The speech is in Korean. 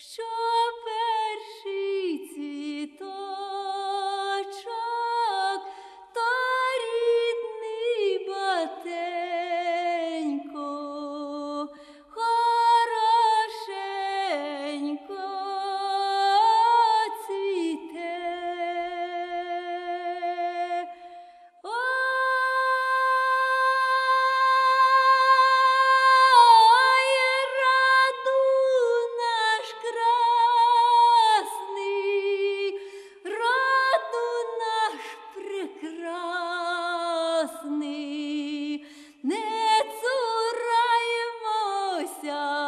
Sure. 있어.